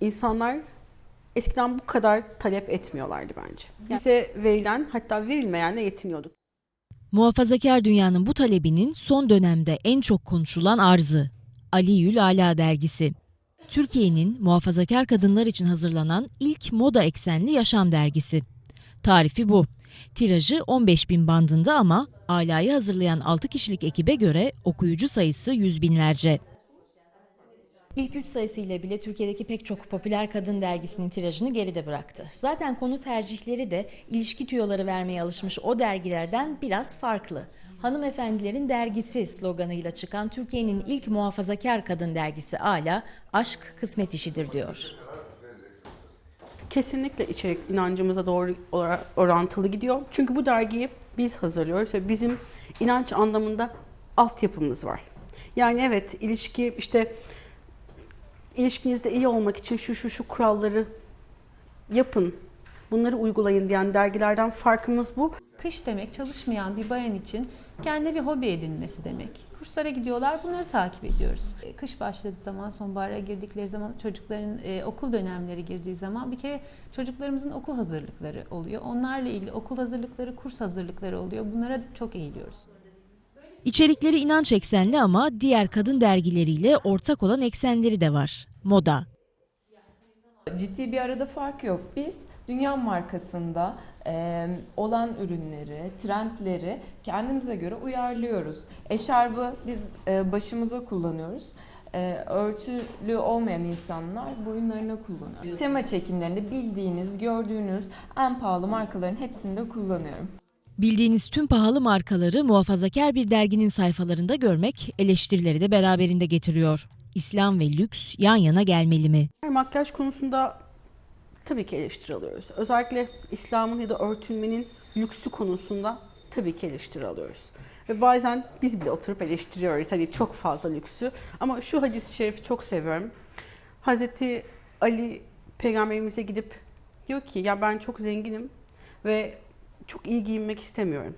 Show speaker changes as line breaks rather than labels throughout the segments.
İnsanlar eskiden bu kadar talep etmiyorlardı bence. Bize verilen hatta verilmeyenle yetiniyorduk.
Muhafazakar dünyanın bu talebinin son dönemde en çok konuşulan arzı Aliyül Ala dergisi. Türkiye'nin muhafazakar kadınlar için hazırlanan ilk moda eksenli yaşam dergisi. Tarifi bu. Tirajı 15 bin bandında ama Ala'yı hazırlayan 6 kişilik ekibe göre okuyucu sayısı yüz binlerce. İlk üç sayısıyla bile Türkiye'deki pek çok popüler kadın dergisinin tirajını geride bıraktı. Zaten konu tercihleri de ilişki tüyoları vermeye alışmış o dergilerden biraz farklı. Hanımefendilerin dergisi sloganıyla çıkan Türkiye'nin ilk muhafazakar kadın dergisi Ala, aşk kısmet işidir diyor.
Kesinlikle içerik inancımıza doğru orantılı gidiyor. Çünkü bu dergiyi biz hazırlıyoruz ve bizim inanç anlamında altyapımız var. Yani evet ilişki işte ilişkinizde iyi olmak için şu şu şu kuralları yapın. Bunları uygulayın diyen dergilerden farkımız bu.
Kış demek çalışmayan bir bayan için kendine bir hobi edinmesi demek. Kurslara gidiyorlar, bunları takip ediyoruz. E, Kış başladığı zaman, sonbahara girdikleri zaman, çocukların e, okul dönemleri girdiği zaman bir kere çocuklarımızın okul hazırlıkları oluyor. Onlarla ilgili okul hazırlıkları, kurs hazırlıkları oluyor. Bunlara çok eğiliyoruz.
İçerikleri inanç eksenli ama diğer kadın dergileriyle ortak olan eksenleri de var. Moda.
Ciddi bir arada fark yok. Biz dünya markasında e, olan ürünleri, trendleri kendimize göre uyarlıyoruz. Eşarbı biz e, başımıza kullanıyoruz. E, örtülü olmayan insanlar boyunlarına kullanıyor. Tema çekimlerinde bildiğiniz, gördüğünüz en pahalı markaların hepsini de kullanıyorum.
Bildiğiniz tüm pahalı markaları muhafazakar bir derginin sayfalarında görmek eleştirileri de beraberinde getiriyor. İslam ve lüks yan yana gelmeli mi?
Makyaj konusunda tabii ki eleştiri alıyoruz. Özellikle İslam'ın ya da örtünmenin lüksü konusunda tabii ki eleştiri alıyoruz. Ve bazen biz bile oturup eleştiriyoruz. Hani çok fazla lüksü. Ama şu hadis-i şerifi çok seviyorum. Hazreti Ali peygamberimize gidip diyor ki ya ben çok zenginim ve çok iyi giyinmek istemiyorum.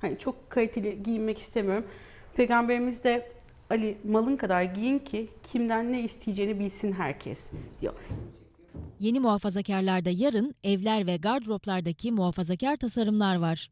Hani çok kaliteli giyinmek istemiyorum. Peygamberimiz de Ali malın kadar giyin ki kimden ne isteyeceğini bilsin herkes diyor.
Yeni muhafazakarlarda yarın evler ve gardıroplardaki muhafazakar tasarımlar var.